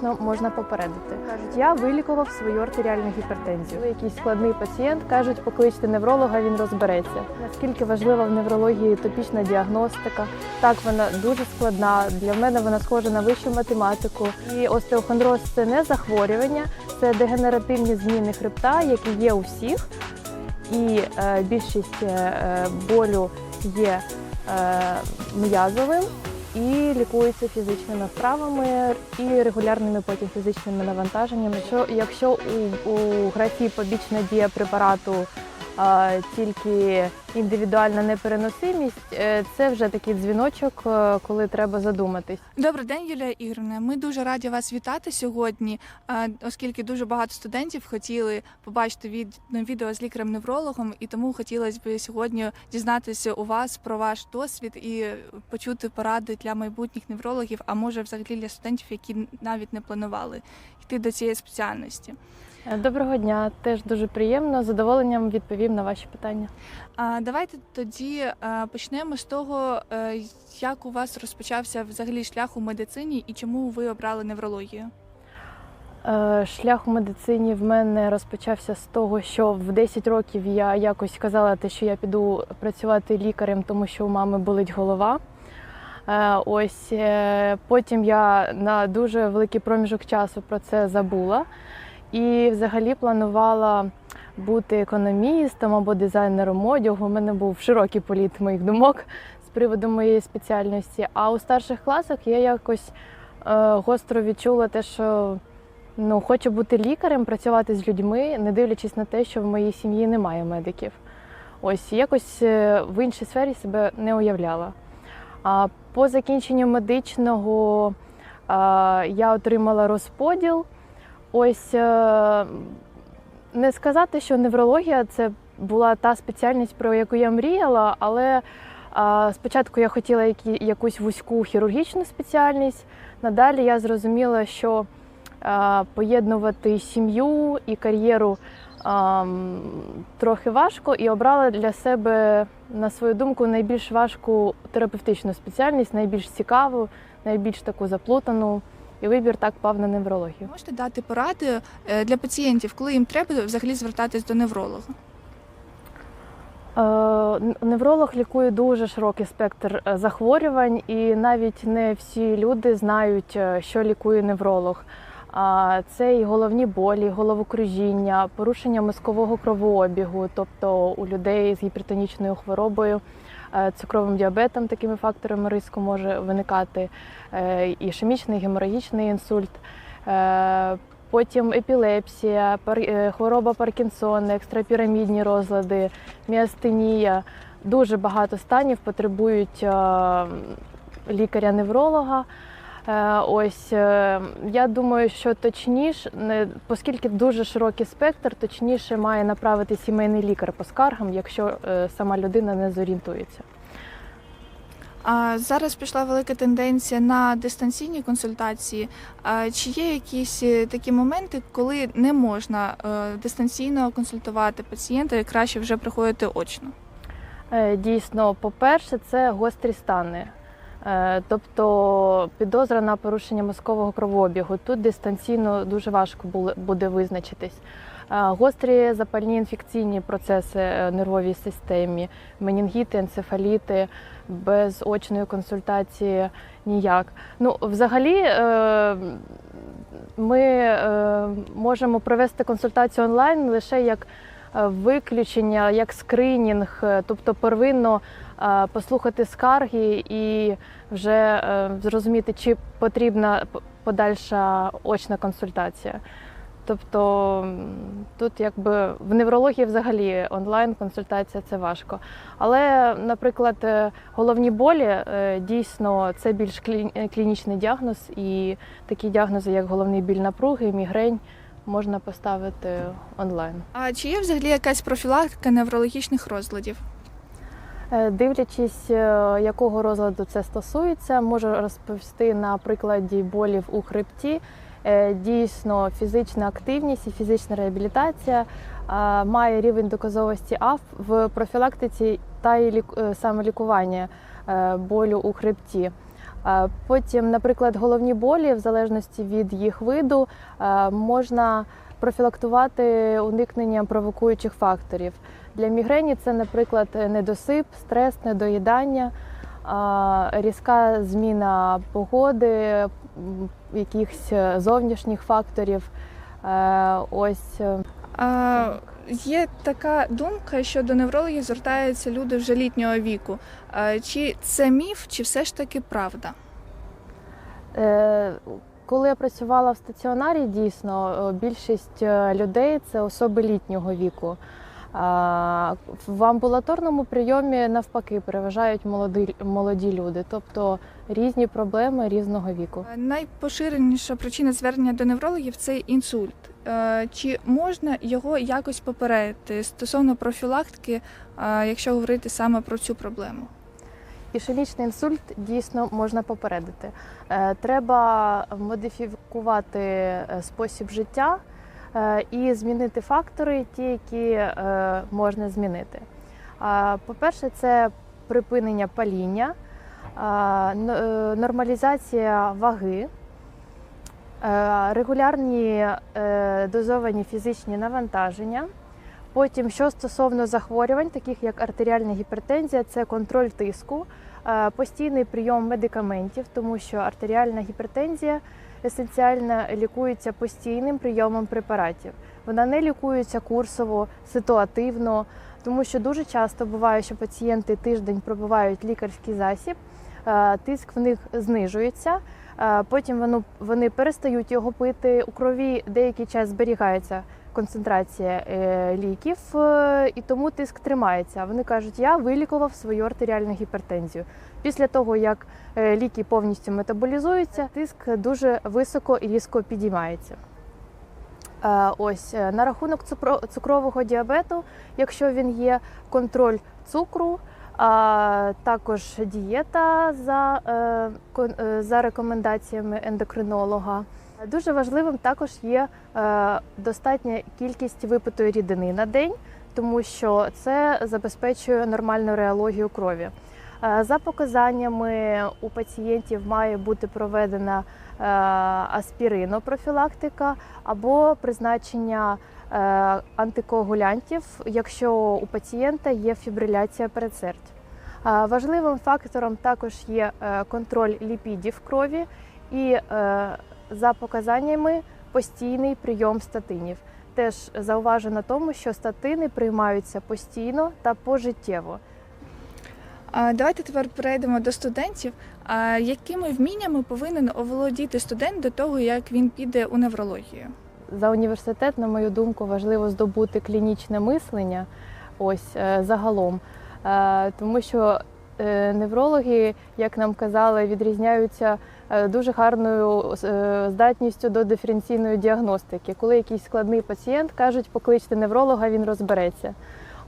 вчасно можна попередити. Кажуть, я вилікував свою артеріальну гіпертензію. Якийсь складний пацієнт кажуть, покличте невролога, він розбереться. Наскільки важлива в неврології топічна діагностика? Так, вона дуже складна. Для мене вона схожа на вищу математику. І остеохондроз це не захворювання, це дегенеративні зміни хребта, які є у всіх. І е, більшість е, болю є е, м'язовим і лікується фізичними вправами і регулярними потім фізичними навантаженнями. Якщо, якщо у, у графі побічна дія препарату тільки індивідуальна непереносимість, е, це вже такий дзвіночок, е, коли треба задуматись. Добрий день, Юлія Ігорівна. Ми дуже раді вас вітати сьогодні, е, оскільки дуже багато студентів хотіли побачити від ну, відео з лікарем-неврологом, і тому хотілося б сьогодні дізнатися у вас про ваш досвід і почути поради для майбутніх неврологів, а може взагалі для студентів, які навіть не планували йти до цієї спеціальності. Доброго дня, теж дуже приємно. З задоволенням відповім на ваші питання. А давайте тоді е, почнемо з того, е, як у вас розпочався взагалі шлях у медицині і чому ви обрали неврологію. Е, Шлях у медицині в мене розпочався з того, що в 10 років я якось казала, те, що я піду працювати лікарем, тому що у мами болить голова. Ось потім я на дуже великий проміжок часу про це забула і взагалі планувала бути економістом або дизайнером одягу. У мене був широкий політ моїх думок з приводу моєї спеціальності. А у старших класах я якось е, гостро відчула те, що ну, хочу бути лікарем, працювати з людьми, не дивлячись на те, що в моїй сім'ї немає медиків. Ось якось е, в іншій сфері себе не уявляла. А по закінченню медичного а, я отримала розподіл. Ось е, не сказати, що неврологія це була та спеціальність, про яку я мріяла, але а, спочатку я хотіла якусь вузьку хірургічну спеціальність. Надалі я зрозуміла, що а, поєднувати сім'ю і кар'єру трохи важко, і обрала для себе, на свою думку, найбільш важку терапевтичну спеціальність, найбільш цікаву, найбільш таку заплутану. І вибір так пав на неврологію. Можете дати поради е, для пацієнтів, коли їм треба взагалі звертатись до невролога? Е, Невролог лікує дуже широкий спектр е, захворювань, і навіть не всі люди знають, що лікує невролог. Це і головні болі, головокружіння, порушення мозкового кровообігу, тобто у людей з гіпертонічною хворобою, цукровим діабетом, такими факторами риску може виникати, е, ішемічний геморагічний інсульт. е, Потім епілепсія, е, хвороба Паркінсона, екстрапірамідні розлади, міастенія. Дуже багато станів потребують е, лікаря-невролога. Е, Ось е, я думаю, що точніше, оскільки дуже широкий спектр, точніше має направити сімейний лікар по скаргам, якщо е, сама людина не зорієнтується. А зараз пішла велика тенденція на дистанційні консультації. А чи є якісь такі моменти, коли не можна дистанційно консультувати пацієнта і краще вже приходити очно? Дійсно, по-перше, це гострі стани. Е, Тобто підозра на порушення мозкового кровообігу. Тут дистанційно дуже важко буде визначитись. Е, Гострі запальні інфекційні процеси е, нервовій системі, менінгіти, енцефаліти, без очної консультації ніяк. Ну, взагалі, ми можемо провести консультацію онлайн лише як виключення, як скринінг, е, тобто первинно е, послухати скарги і вже е, зрозуміти, чи потрібна подальша очна консультація. Тобто тут якби в неврології взагалі онлайн консультація це важко. Але, наприклад, е, головні болі е, дійсно це більш клі- е, клінічний діагноз, і такі діагнози, як головний біль напруги, мігрень, можна поставити онлайн. А чи є взагалі якась профілактика неврологічних розладів? Е, Дивлячись, е, якого розладу це стосується, можу розповісти на прикладі болів у хребті. Е, Дійсно, фізична активність і фізична реабілітація має рівень доказовості АФ в профілактиці та е, самолікування болю у хребті. Потім, наприклад, головні болі, в залежності від їх виду, е, можна профілактувати уникненням провокуючих факторів. Для мігрені це, наприклад, недосип, стрес, недоїдання, різка зміна погоди, якихось зовнішніх факторів. Е, Ось е, є така думка, що до неврологів звертаються люди вже літнього віку. А, чи це міф, чи все ж таки правда? Е, Коли я працювала в стаціонарі, дійсно е, більшість е, людей це особи літнього віку. А В амбулаторному прийомі навпаки переважають молоді, молоді люди, тобто різні проблеми різного віку. Найпоширеніша причина звернення до неврологів це інсульт. Е, Чи можна його якось попередити стосовно профілактики, е, якщо говорити саме про цю проблему? Ішемічний інсульт дійсно можна попередити. Е, Треба модифікувати е, спосіб життя е, і змінити фактори, ті, які можна змінити. По-перше, це припинення паління, нормалізація ваги, регулярні дозовані фізичні навантаження. Потім, що стосовно захворювань, таких як артеріальна гіпертензія, це контроль тиску, постійний прийом медикаментів, тому що артеріальна гіпертензія есенціально лікується постійним прийомом препаратів. Вона не лікується курсово, ситуативно, тому що дуже часто буває, що пацієнти тиждень пробувають лікарський засіб, е, тиск в них знижується. е, Потім вони перестають його пити. У крові деякий час зберігається концентрація е, ліків, е, і тому тиск тримається. Вони кажуть, я вилікував свою артеріальну гіпертензію. Після того, як е, ліки повністю метаболізуються, тиск дуже високо і різко підіймається. Ось на рахунок цукрового діабету, якщо він є, контроль цукру, а також дієта за, за рекомендаціями ендокринолога. Дуже важливим також є е, достатня кількість випитої рідини на день, тому що це забезпечує нормальну реологію крові. Е, За показаннями у пацієнтів має бути проведена е, аспіринопрофілактика або призначення антикоагулянтів, якщо у пацієнта є фібриляція передсердь. Важливим фактором також є контроль ліпідів крові і за показаннями постійний прийом статинів. Теж зауважено тому, що статини приймаються постійно та пожиттєво. Давайте тепер перейдемо до студентів. Якими вміннями повинен оволодіти студент до того, як він піде у неврологію? За університет, на мою думку, важливо здобути клінічне мислення. Ось е, загалом, Е, тому що е, неврологи, як нам казали, відрізняються дуже гарною е, здатністю до диференційної діагностики. Коли якийсь складний пацієнт кажуть, покличте невролога, він розбереться.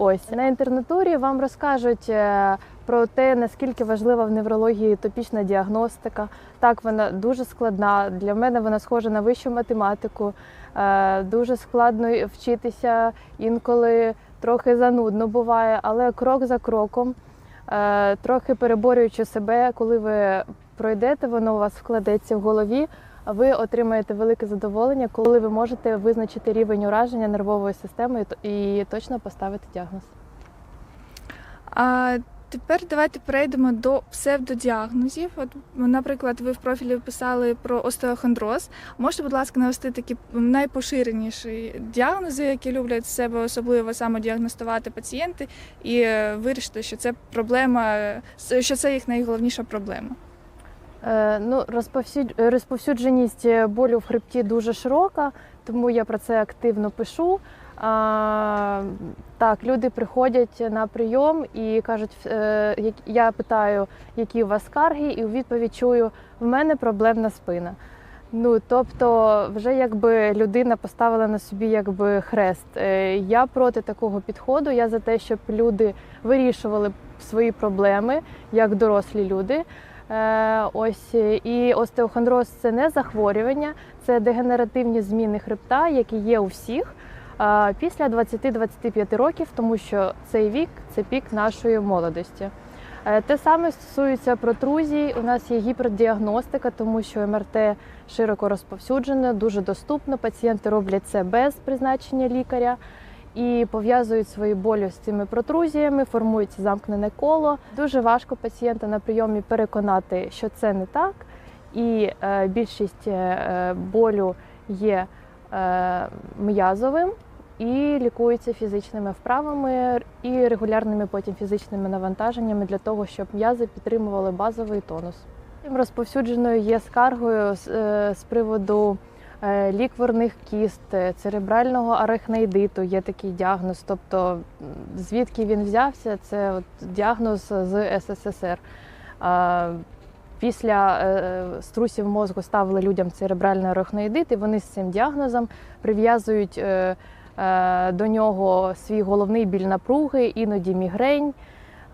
Ось на інтернатурі вам розкажуть е, про те, наскільки важлива в неврології топічна діагностика. Так, вона дуже складна. Для мене вона схожа на вищу математику. Е, Дуже складно вчитися, інколи трохи занудно буває, але крок за кроком, е, трохи переборюючи себе, коли ви пройдете, воно у вас вкладеться в голові. а Ви отримаєте велике задоволення, коли ви можете визначити рівень ураження нервової системи і точно поставити діагноз. А тепер давайте перейдемо до псевдодіагнозів. От, наприклад, ви в профілі писали про остеохондроз. Можете, будь ласка, навести такі найпоширеніші діагнози, які люблять себе особливо самодіагностувати пацієнти, і е, вирішити, що це проблема, е, що це їх найголовніша проблема. Е, Ну, розповсюд- розповсюдженість болю в хребті дуже широка, тому я про це активно пишу. Так, люди приходять на прийом і кажуть, е, я питаю, які у вас скарги, і у відповідь чую, в мене проблемна спина. Ну, тобто, вже якби людина поставила на собі якби хрест. Е, Я проти такого підходу. Я за те, щоб люди вирішували свої проблеми як дорослі люди. Е, Ось і остеохондроз це не захворювання, це дегенеративні зміни хребта, які є у всіх е, після 20-25 років, тому що цей вік це пік нашої молодості. Е, Те саме стосується протрузій. У нас є гіпердіагностика, тому що МРТ широко розповсюджене, дуже доступно. Пацієнти роблять це без призначення лікаря і пов'язують свої болі з цими протрузіями, формується замкнене коло. Дуже важко пацієнта на прийомі переконати, що це не так, і е, більшість е, болю є е, м'язовим і лікується фізичними вправами і регулярними потім фізичними навантаженнями для того, щоб м'язи підтримували базовий тонус. Розповсюдженою є скаргою з, е, приводу е, лікворних кіст, е, церебрального арахноїдиту, є такий діагноз. Тобто, звідки він взявся, це от діагноз з СССР. Після е, струсів мозку ставили людям церебральний арахноїдит, і вони з цим діагнозом прив'язують е, е, до нього свій головний біль напруги, іноді мігрень,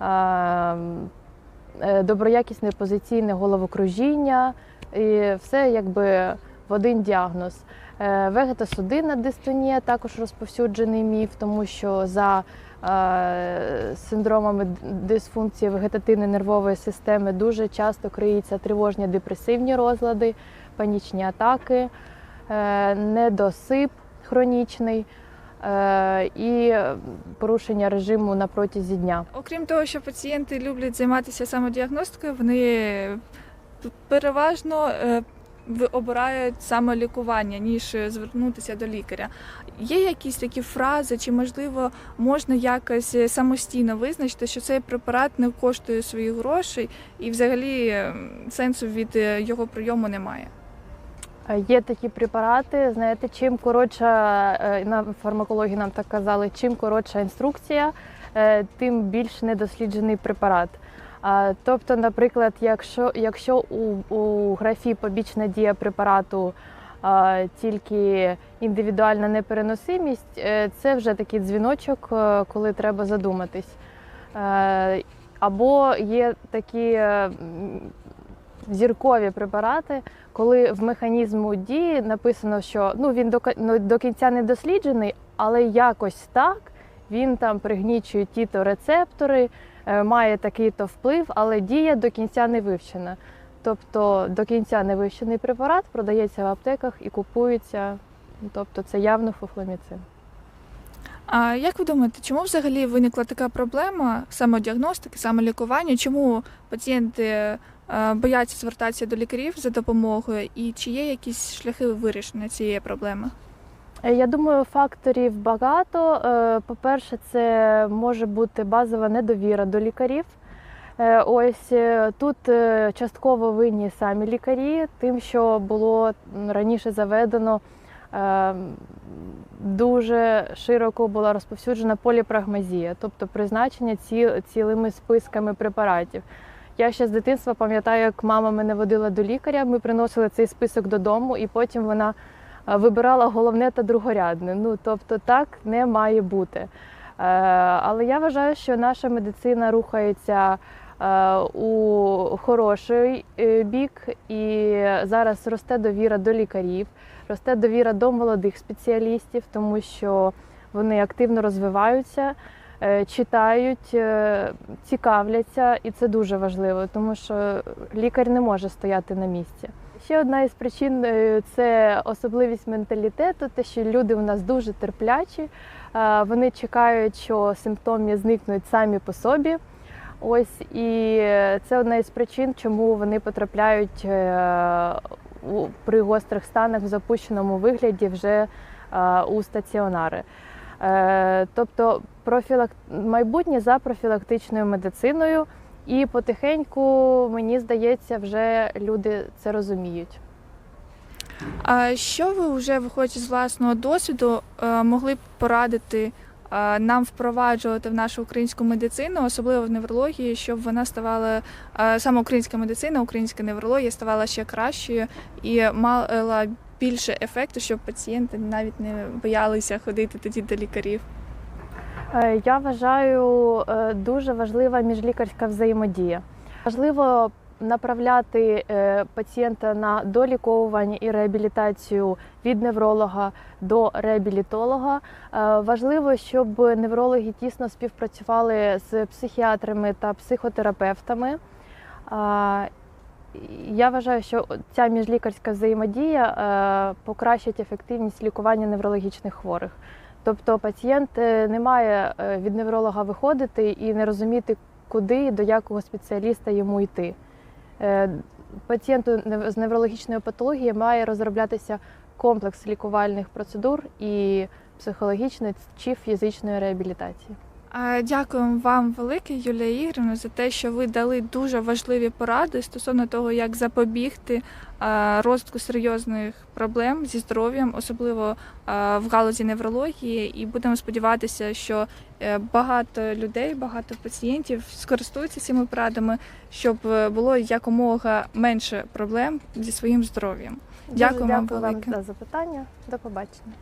е, е, доброякісне позиційне головокружіння, і все якби в один діагноз. Е, Вегетосудинна дистонія також розповсюджений міф, тому що за е, синдромами дисфункції вегетативної нервової системи дуже часто криються тривожні депресивні розлади, панічні атаки, е, недосип хронічний і порушення режиму на протязі дня. Окрім того, що пацієнти люблять займатися самодіагностикою, вони переважно е, обирають самолікування, ніж звернутися до лікаря. Є якісь такі фрази, чи можливо можна якось е, самостійно визначити, що цей препарат не коштує своїх грошей, і взагалі е, сенсу від е, його прийому немає. Е, Є такі препарати, знаєте, чим коротша е, на фармакології нам так казали, чим коротша інструкція, е, тим більш недосліджений препарат. Тобто, наприклад, якщо, якщо у, у графі побічна дія препарату тільки індивідуальна непереносимість, е, це вже такий дзвіночок, е, коли треба задуматись. Е, Або є такі зіркові препарати, коли в механізму дії написано, що ну він до, ну, кінця не досліджений, але якось так він там пригнічує ті-то рецептори, е, має такий-то вплив, але дія до кінця не вивчена. Тобто до кінця не вивчений препарат продається в аптеках і купується. Ну, Тобто це явно фуфломіцин. А як ви думаєте, чому взагалі виникла така проблема самодіагностики, самолікування? Чому пацієнти е, бояться звертатися до лікарів за допомогою, і чи є якісь шляхи вирішення цієї проблеми? Е, Я думаю, факторів багато. Е, По-перше, це може бути базова недовіра до лікарів. Е, Ось тут частково винні самі лікарі, тим, що було раніше заведено дуже широко була розповсюджена поліпрагмазія, тобто призначення ці- цілими списками препаратів. Я ще з дитинства пам'ятаю, як мама мене водила до лікаря. Ми приносили цей список додому, і потім вона вибирала головне та другорядне. Ну тобто так не має бути. Е, Але я вважаю, що наша медицина рухається е, у хороший е, бік, і зараз росте довіра до лікарів, росте довіра до молодих спеціалістів, тому що вони активно розвиваються, е, читають, е, цікавляться, і це дуже важливо, тому що лікар не може стояти на місці. Ще одна із причин е, це особливість менталітету, те, що люди у нас дуже терплячі, е, вони чекають, що симптоми зникнуть самі по собі. Ось і це одна із причин, чому вони потрапляють е, при гострих станах в запущеному вигляді вже у стаціонари. Тобто профілак... майбутнє за профілактичною медициною, і потихеньку, мені здається, вже люди це розуміють. А що ви вже виходячи з власного досвіду е, могли б порадити е, нам впроваджувати в нашу українську медицину, особливо в неврології, щоб вона ставала е, саме українська медицина, українська неврологія ставала ще кращою і мала більше ефекту, щоб пацієнти навіть не боялися ходити тоді до лікарів. Е, Я вважаю е, дуже важлива міжлікарська взаємодія. Важливо направляти е, пацієнта на доліковування і реабілітацію від невролога до реабілітолога. Важливо, щоб неврологи тісно співпрацювали з психіатрами та психотерапевтами. Я вважаю, що ця міжлікарська взаємодія покращить ефективність лікування неврологічних хворих. Тобто пацієнт е, не має е, від невролога виходити і не розуміти, куди і до якого спеціаліста йому йти. Е, Пацієнту з неврологічною патологією має розроблятися комплекс лікувальних процедур і психологічної чи фізичної реабілітації. Дякуємо вам велике, Юлія Ігорівна, за те, що ви дали дуже важливі поради стосовно того, як запобігти розвитку серйозних проблем зі здоров'ям, особливо в галузі неврології. І будемо сподіватися, що е, багато людей, багато пацієнтів скористуються цими порадами, щоб е, було якомога менше проблем зі своїм здоров'ям. Дуже Дякую вам велике. вам за запитання. До побачення.